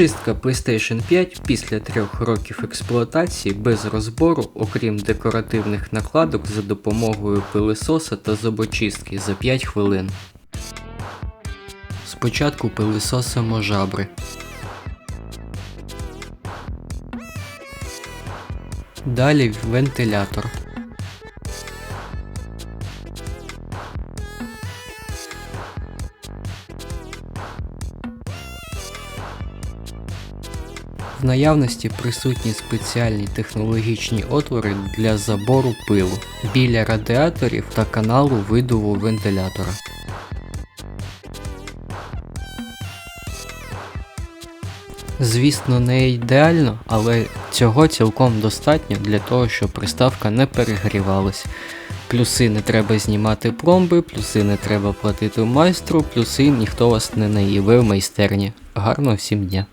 Чистка PlayStation 5 після трьох років експлуатації без розбору, окрім декоративних накладок за допомогою пилисоса та зубочистки за 5 хвилин. Спочатку пилисосимо жабри. Далі вентилятор. В наявності присутні спеціальні технологічні отвори для забору пилу біля радіаторів та каналу видуву вентилятора. Звісно, не ідеально, але цього цілком достатньо для того, щоб приставка не перегрівалась. Плюси не треба знімати пломби, плюси не треба платити майстру, плюси ніхто вас не наївив в майстерні. Гарного всім дня!